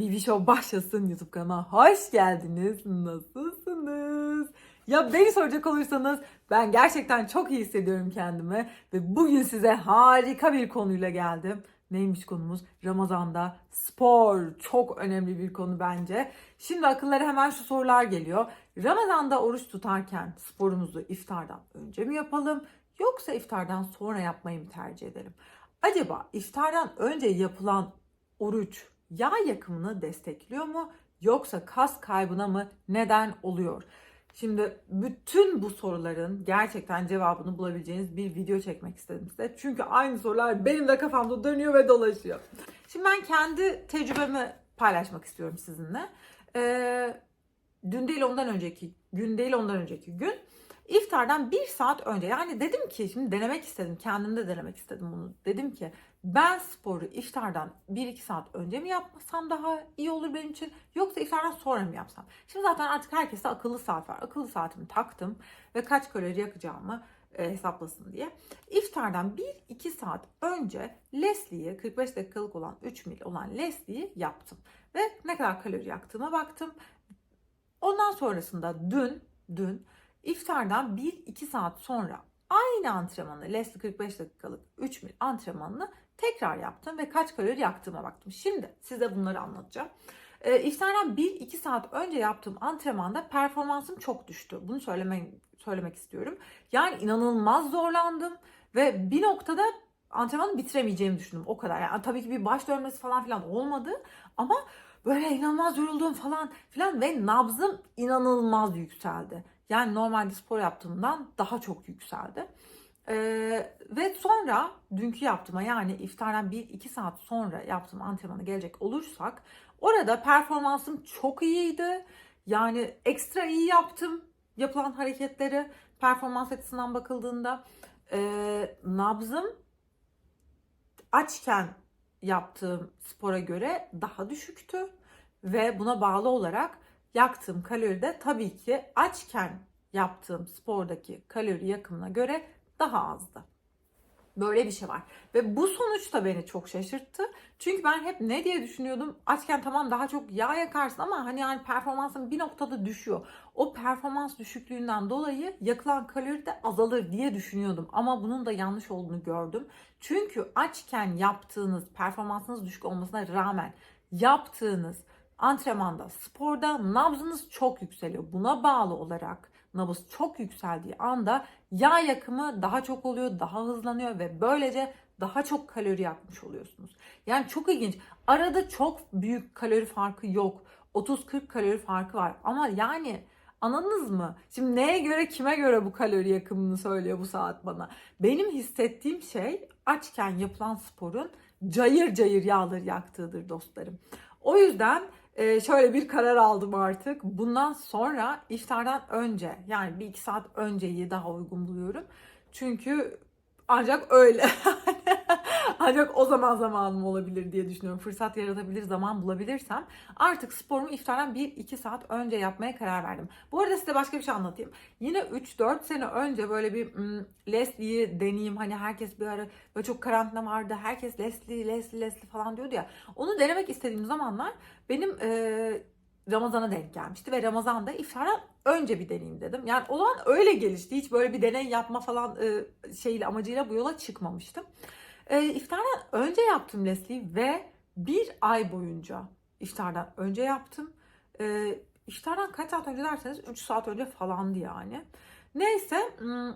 BB Show başlasın YouTube kanalıma. Hoş geldiniz. Nasılsınız? Ya beni soracak olursanız ben gerçekten çok iyi hissediyorum kendimi. Ve bugün size harika bir konuyla geldim. Neymiş konumuz? Ramazan'da spor. Çok önemli bir konu bence. Şimdi akıllara hemen şu sorular geliyor. Ramazan'da oruç tutarken sporumuzu iftardan önce mi yapalım? Yoksa iftardan sonra yapmayı mı tercih edelim? Acaba iftardan önce yapılan oruç yağ yakımını destekliyor mu yoksa kas kaybına mı neden oluyor? Şimdi bütün bu soruların gerçekten cevabını bulabileceğiniz bir video çekmek istedim size. Çünkü aynı sorular benim de kafamda dönüyor ve dolaşıyor. Şimdi ben kendi tecrübemi paylaşmak istiyorum sizinle. Ee, dün değil ondan önceki gün değil ondan önceki gün iftardan bir saat önce yani dedim ki şimdi denemek istedim kendimde denemek istedim bunu dedim ki ben sporu iftardan 1-2 saat önce mi yapmasam daha iyi olur benim için yoksa iftardan sonra mı yapsam? Şimdi zaten artık herkeste akıllı saat var. Akıllı saatimi taktım ve kaç kalori yakacağımı e, hesaplasın diye. İftardan 1-2 saat önce Leslie'yi 45 dakikalık olan 3 mil olan Leslie'yi yaptım. Ve ne kadar kalori yaktığıma baktım. Ondan sonrasında dün dün iftardan 1-2 saat sonra aynı antrenmanı Leslie 45 dakikalık 3 mil antrenmanını tekrar yaptım ve kaç kalori yaktığıma baktım. Şimdi size bunları anlatacağım. E, iftardan 1-2 saat önce yaptığım antrenmanda performansım çok düştü. Bunu söylemek, söylemek istiyorum. Yani inanılmaz zorlandım ve bir noktada antrenmanı bitiremeyeceğimi düşündüm. O kadar. Yani tabii ki bir baş dönmesi falan filan olmadı ama böyle inanılmaz yoruldum falan filan ve nabzım inanılmaz yükseldi. Yani normalde spor yaptığımdan daha çok yükseldi. Ee, ve sonra dünkü yaptığıma yani iftardan 1-2 saat sonra yaptığım antrenmana gelecek olursak orada performansım çok iyiydi. Yani ekstra iyi yaptım yapılan hareketleri performans açısından bakıldığında. Ee, nabzım açken yaptığım spora göre daha düşüktü ve buna bağlı olarak yaktığım kalori de tabii ki açken yaptığım spordaki kalori yakımına göre daha azdı. Böyle bir şey var. Ve bu sonuç da beni çok şaşırttı. Çünkü ben hep ne diye düşünüyordum? Açken tamam daha çok yağ yakarsın ama hani yani performansın bir noktada düşüyor. O performans düşüklüğünden dolayı yakılan kalori de azalır diye düşünüyordum. Ama bunun da yanlış olduğunu gördüm. Çünkü açken yaptığınız performansınız düşük olmasına rağmen yaptığınız antrenmanda, sporda nabzınız çok yükseliyor. Buna bağlı olarak nabız çok yükseldiği anda yağ yakımı daha çok oluyor, daha hızlanıyor ve böylece daha çok kalori yakmış oluyorsunuz. Yani çok ilginç. Arada çok büyük kalori farkı yok. 30-40 kalori farkı var. Ama yani anladınız mı? Şimdi neye göre kime göre bu kalori yakımını söylüyor bu saat bana. Benim hissettiğim şey açken yapılan sporun cayır cayır yağları yaktığıdır dostlarım. O yüzden e, şöyle bir karar aldım artık. Bundan sonra iftardan önce yani bir iki saat önceyi daha uygun buluyorum. Çünkü ancak öyle. ancak o zaman zamanım olabilir diye düşünüyorum. Fırsat yaratabilir, zaman bulabilirsem. Artık sporumu iftardan 1-2 saat önce yapmaya karar verdim. Bu arada size başka bir şey anlatayım. Yine 3-4 sene önce böyle bir hmm, Leslie'yi deneyeyim. Hani herkes bir ara böyle çok karantina vardı. Herkes Leslie, Leslie, Leslie falan diyordu ya. Onu denemek istediğim zamanlar benim e, Ramazan'a denk gelmişti ve Ramazan'da iftardan önce bir deneyim dedim. Yani o zaman öyle gelişti. Hiç böyle bir deney yapma falan e, şeyle amacıyla bu yola çıkmamıştım. E, iftardan önce yaptım Leslie ve bir ay boyunca iftardan önce yaptım. E, iftardan kaç saat önce derseniz 3 saat önce falandı yani. Neyse hmm,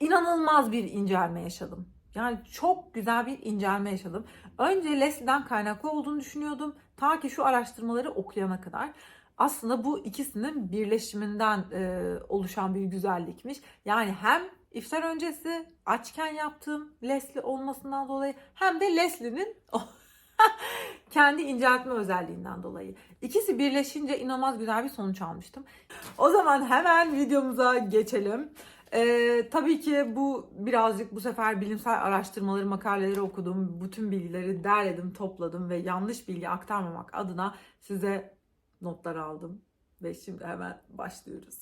inanılmaz bir incelme yaşadım. Yani çok güzel bir incelme yaşadım. Önce Leslie'den kaynaklı olduğunu düşünüyordum. Ta ki şu araştırmaları okuyana kadar. Aslında bu ikisinin birleşiminden e, oluşan bir güzellikmiş. Yani hem iftar öncesi açken yaptığım Leslie olmasından dolayı hem de Leslie'nin kendi inceltme özelliğinden dolayı. İkisi birleşince inanılmaz güzel bir sonuç almıştım. O zaman hemen videomuza geçelim. Ee, tabii ki bu birazcık bu sefer bilimsel araştırmaları, makaleleri okudum. Bütün bilgileri derledim, topladım ve yanlış bilgi aktarmamak adına size notlar aldım. Ve şimdi hemen başlıyoruz.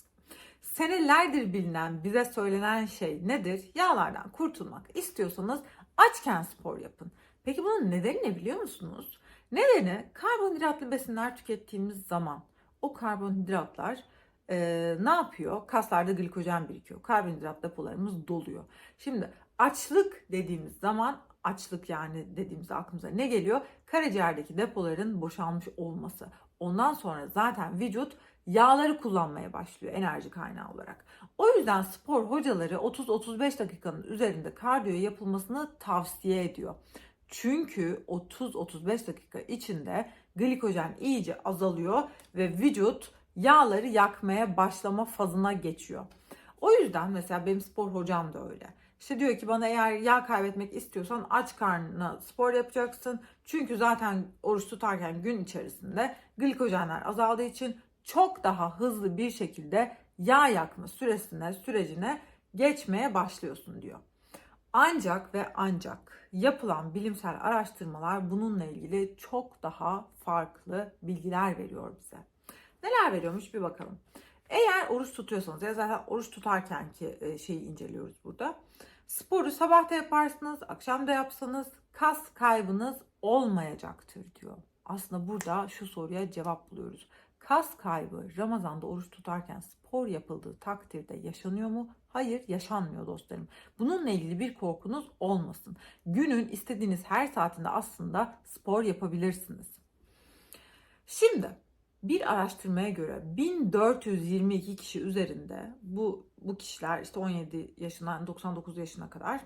Senelerdir bilinen, bize söylenen şey nedir? Yağlardan kurtulmak istiyorsanız açken spor yapın. Peki bunun nedeni ne biliyor musunuz? Nedeni karbonhidratlı besinler tükettiğimiz zaman o karbonhidratlar e, ne yapıyor? Kaslarda glikojen birikiyor. Karbonhidrat depolarımız doluyor. Şimdi açlık dediğimiz zaman açlık yani dediğimizde aklımıza ne geliyor? Karaciğerdeki depoların boşalmış olması. Ondan sonra zaten vücut yağları kullanmaya başlıyor enerji kaynağı olarak. O yüzden spor hocaları 30-35 dakikanın üzerinde kardiyo yapılmasını tavsiye ediyor. Çünkü 30-35 dakika içinde glikojen iyice azalıyor ve vücut yağları yakmaya başlama fazına geçiyor. O yüzden mesela benim spor hocam da öyle. İşte diyor ki bana eğer yağ kaybetmek istiyorsan aç karnına spor yapacaksın. Çünkü zaten oruç tutarken gün içerisinde glikojenler azaldığı için çok daha hızlı bir şekilde yağ yakma süresine, sürecine geçmeye başlıyorsun diyor. Ancak ve ancak yapılan bilimsel araştırmalar bununla ilgili çok daha farklı bilgiler veriyor bize. Neler veriyormuş bir bakalım. Eğer oruç tutuyorsanız ya zaten oruç tutarken ki e, şeyi inceliyoruz burada. Sporu sabah da yaparsınız, akşam da yapsanız kas kaybınız olmayacaktır diyor. Aslında burada şu soruya cevap buluyoruz. Kas kaybı Ramazan'da oruç tutarken spor yapıldığı takdirde yaşanıyor mu? Hayır yaşanmıyor dostlarım. Bununla ilgili bir korkunuz olmasın. Günün istediğiniz her saatinde aslında spor yapabilirsiniz. Şimdi bir araştırmaya göre 1422 kişi üzerinde bu bu kişiler işte 17 yaşından 99 yaşına kadar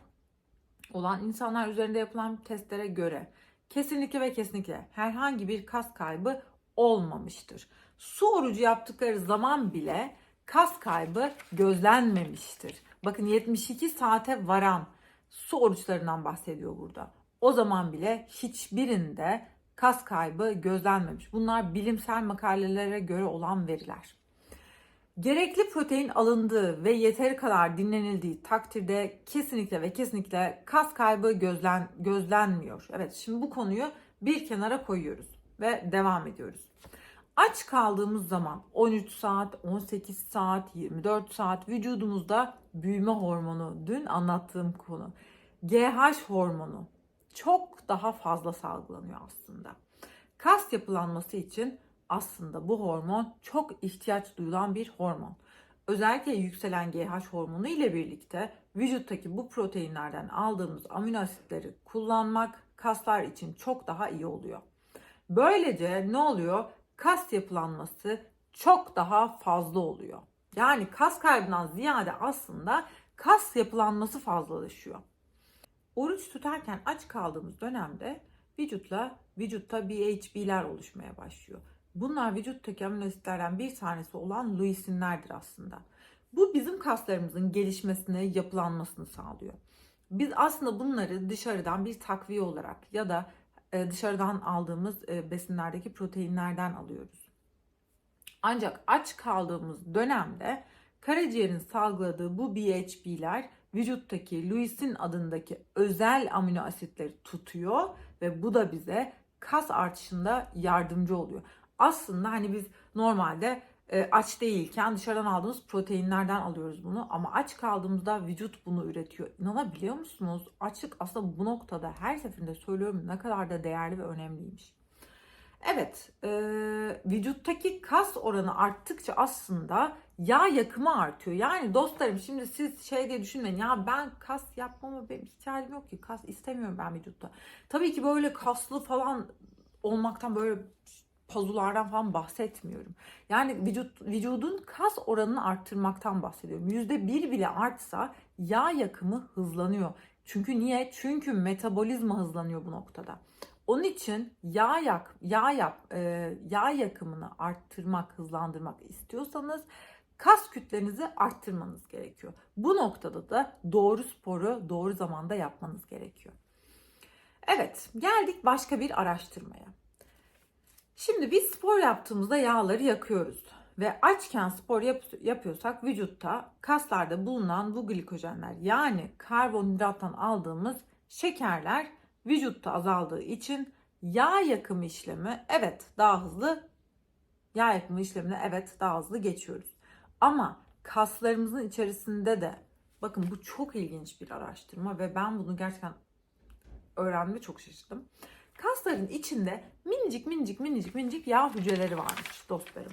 olan insanlar üzerinde yapılan testlere göre kesinlikle ve kesinlikle herhangi bir kas kaybı olmamıştır. Su orucu yaptıkları zaman bile kas kaybı gözlenmemiştir. Bakın 72 saate varan su oruçlarından bahsediyor burada. O zaman bile hiçbirinde kas kaybı gözlenmemiş. Bunlar bilimsel makalelere göre olan veriler. Gerekli protein alındığı ve yeteri kadar dinlenildiği takdirde kesinlikle ve kesinlikle kas kaybı gözlen, gözlenmiyor. Evet şimdi bu konuyu bir kenara koyuyoruz ve devam ediyoruz. Aç kaldığımız zaman 13 saat, 18 saat, 24 saat vücudumuzda büyüme hormonu, dün anlattığım konu, GH hormonu çok daha fazla salgılanıyor aslında. Kas yapılanması için aslında bu hormon çok ihtiyaç duyulan bir hormon. Özellikle yükselen GH hormonu ile birlikte vücuttaki bu proteinlerden aldığımız amino asitleri kullanmak kaslar için çok daha iyi oluyor. Böylece ne oluyor? Kas yapılanması çok daha fazla oluyor. Yani kas kaybından ziyade aslında kas yapılanması fazlalaşıyor. Oruç tutarken aç kaldığımız dönemde vücutla vücutta BHB'ler oluşmaya başlıyor. Bunlar vücuttaki amino asitlerden bir tanesi olan leusinlerdir aslında. Bu bizim kaslarımızın gelişmesini, yapılanmasını sağlıyor. Biz aslında bunları dışarıdan bir takviye olarak ya da e, dışarıdan aldığımız e, besinlerdeki proteinlerden alıyoruz. Ancak aç kaldığımız dönemde karaciğerin salgıladığı bu BHB'ler vücuttaki leucin adındaki özel amino asitleri tutuyor ve bu da bize kas artışında yardımcı oluyor. Aslında hani biz normalde e, aç değilken dışarıdan aldığımız proteinlerden alıyoruz bunu ama aç kaldığımızda vücut bunu üretiyor. İnanabiliyor musunuz? Açlık aslında bu noktada her seferinde söylüyorum ne kadar da değerli ve önemliymiş. Evet, e, vücuttaki kas oranı arttıkça aslında yağ yakımı artıyor. Yani dostlarım şimdi siz şey diye düşünmeyin ya ben kas yapmama benim ihtiyacım yok ki kas istemiyorum ben vücutta. Tabii ki böyle kaslı falan olmaktan böyle pazulardan falan bahsetmiyorum. Yani vücut vücudun kas oranını arttırmaktan bahsediyorum. Yüzde bir bile artsa yağ yakımı hızlanıyor. Çünkü niye? Çünkü metabolizma hızlanıyor bu noktada. Onun için yağ yak, yağ yap, e, yağ yakımını arttırmak, hızlandırmak istiyorsanız kas kütlenizi arttırmanız gerekiyor. Bu noktada da doğru sporu doğru zamanda yapmanız gerekiyor. Evet, geldik başka bir araştırmaya. Şimdi biz spor yaptığımızda yağları yakıyoruz ve açken spor yap- yapıyorsak vücutta kaslarda bulunan bu glikojenler yani karbonhidrattan aldığımız şekerler vücutta azaldığı için yağ yakımı işlemi evet daha hızlı yağ yakımı işlemine evet daha hızlı geçiyoruz. Ama kaslarımızın içerisinde de bakın bu çok ilginç bir araştırma ve ben bunu gerçekten öğrenme çok şaşırdım. Kasların içinde minicik minicik minicik minicik yağ hücreleri varmış dostlarım.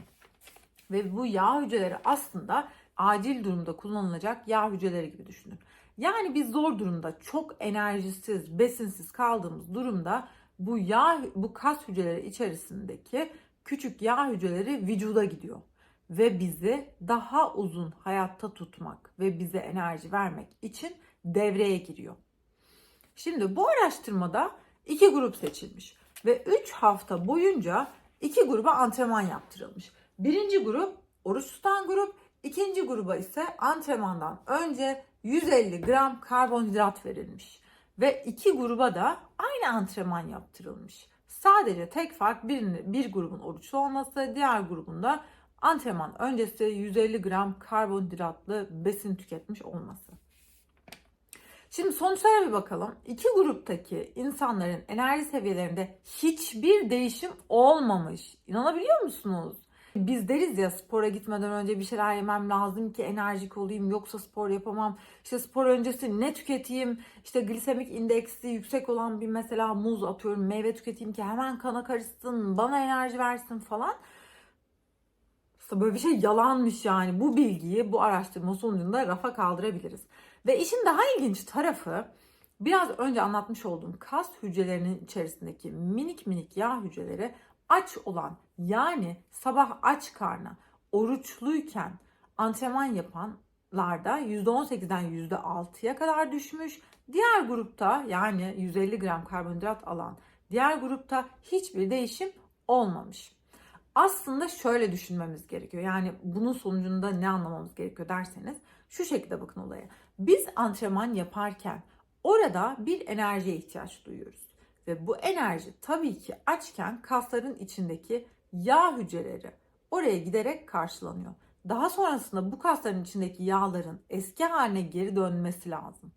Ve bu yağ hücreleri aslında acil durumda kullanılacak yağ hücreleri gibi düşünün. Yani biz zor durumda çok enerjisiz, besinsiz kaldığımız durumda bu yağ bu kas hücreleri içerisindeki küçük yağ hücreleri vücuda gidiyor ve bizi daha uzun hayatta tutmak ve bize enerji vermek için devreye giriyor. Şimdi bu araştırmada iki grup seçilmiş ve 3 hafta boyunca iki gruba antrenman yaptırılmış. Birinci grup oruç tutan grup, ikinci gruba ise antrenmandan önce 150 gram karbonhidrat verilmiş. Ve iki gruba da aynı antrenman yaptırılmış. Sadece tek fark bir, bir grubun oruçlu olması, diğer grubun da antrenman öncesi 150 gram karbonhidratlı besin tüketmiş olması. Şimdi sonuçlara bir bakalım. İki gruptaki insanların enerji seviyelerinde hiçbir değişim olmamış. İnanabiliyor musunuz? Biz deriz ya spora gitmeden önce bir şeyler yemem lazım ki enerjik olayım yoksa spor yapamam. İşte spor öncesi ne tüketeyim? İşte glisemik indeksi yüksek olan bir mesela muz atıyorum meyve tüketeyim ki hemen kana karışsın bana enerji versin falan. Böyle bir şey yalanmış yani. Bu bilgiyi bu araştırma sonucunda rafa kaldırabiliriz. Ve işin daha ilginç tarafı biraz önce anlatmış olduğum kas hücrelerinin içerisindeki minik minik yağ hücreleri aç olan yani sabah aç karna oruçluyken antrenman yapanlarda %18'den %6'ya kadar düşmüş. Diğer grupta yani 150 gram karbonhidrat alan diğer grupta hiçbir değişim olmamış. Aslında şöyle düşünmemiz gerekiyor. Yani bunun sonucunda ne anlamamız gerekiyor derseniz şu şekilde bakın olaya. Biz antrenman yaparken orada bir enerjiye ihtiyaç duyuyoruz. Ve bu enerji tabii ki açken kasların içindeki yağ hücreleri oraya giderek karşılanıyor. Daha sonrasında bu kasların içindeki yağların eski haline geri dönmesi lazım.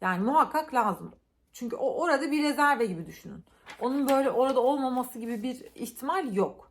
Yani muhakkak lazım. Çünkü o orada bir rezerve gibi düşünün. Onun böyle orada olmaması gibi bir ihtimal yok.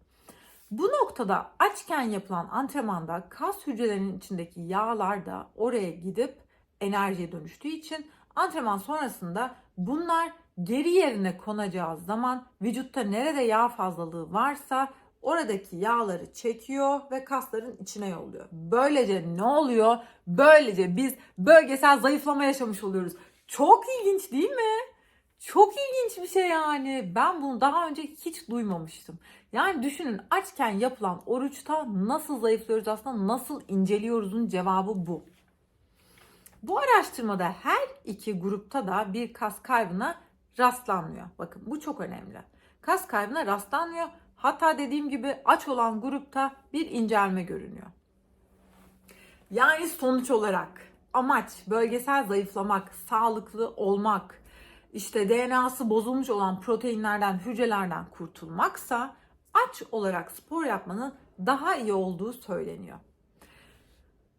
Bu noktada açken yapılan antrenmanda kas hücrelerinin içindeki yağlar da oraya gidip enerjiye dönüştüğü için antrenman sonrasında bunlar geri yerine konacağı zaman vücutta nerede yağ fazlalığı varsa oradaki yağları çekiyor ve kasların içine yolluyor. Böylece ne oluyor? Böylece biz bölgesel zayıflama yaşamış oluyoruz. Çok ilginç değil mi? Çok ilginç bir şey yani. Ben bunu daha önce hiç duymamıştım. Yani düşünün açken yapılan oruçta nasıl zayıflıyoruz aslında nasıl inceliyoruzun cevabı bu. Bu araştırmada her iki grupta da bir kas kaybına rastlanmıyor. Bakın bu çok önemli. Kas kaybına rastlanmıyor. Hatta dediğim gibi aç olan grupta bir incelme görünüyor. Yani sonuç olarak amaç bölgesel zayıflamak, sağlıklı olmak, işte DNA'sı bozulmuş olan proteinlerden, hücrelerden kurtulmaksa aç olarak spor yapmanın daha iyi olduğu söyleniyor.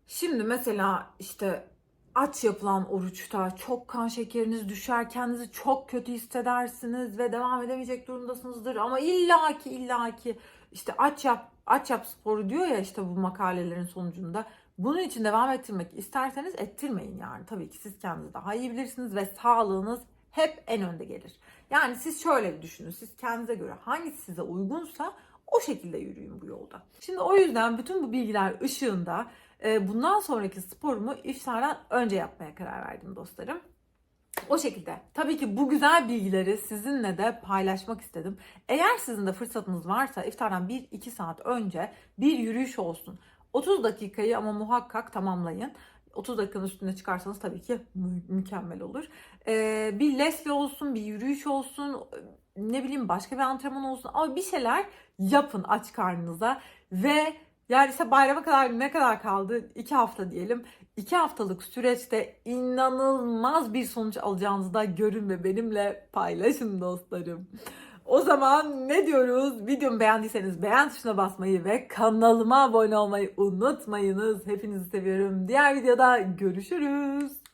Şimdi mesela işte aç yapılan oruçta çok kan şekeriniz düşer, kendinizi çok kötü hissedersiniz ve devam edemeyecek durumdasınızdır. Ama illaki illaki işte aç yap, aç yap sporu diyor ya işte bu makalelerin sonucunda. Bunun için devam ettirmek isterseniz ettirmeyin yani. Tabii ki siz kendinizi daha iyi bilirsiniz ve sağlığınız hep en önde gelir. Yani siz şöyle düşünün. Siz kendinize göre hangisi size uygunsa o şekilde yürüyün bu yolda. Şimdi o yüzden bütün bu bilgiler ışığında e, bundan sonraki sporumu iftardan önce yapmaya karar verdim dostlarım. O şekilde. Tabii ki bu güzel bilgileri sizinle de paylaşmak istedim. Eğer sizin de fırsatınız varsa iftardan 1-2 saat önce bir yürüyüş olsun. 30 dakikayı ama muhakkak tamamlayın. 30 dakikanın üstüne çıkarsanız tabii ki mü- mükemmel olur. Ee, bir lesle olsun, bir yürüyüş olsun, ne bileyim başka bir antrenman olsun ama bir şeyler yapın aç karnınıza ve yani ise bayrama kadar ne kadar kaldı? 2 hafta diyelim. 2 haftalık süreçte inanılmaz bir sonuç alacağınızı da görün ve benimle paylaşın dostlarım. O zaman ne diyoruz? Videomu beğendiyseniz beğen tuşuna basmayı ve kanalıma abone olmayı unutmayınız. Hepinizi seviyorum. Diğer videoda görüşürüz.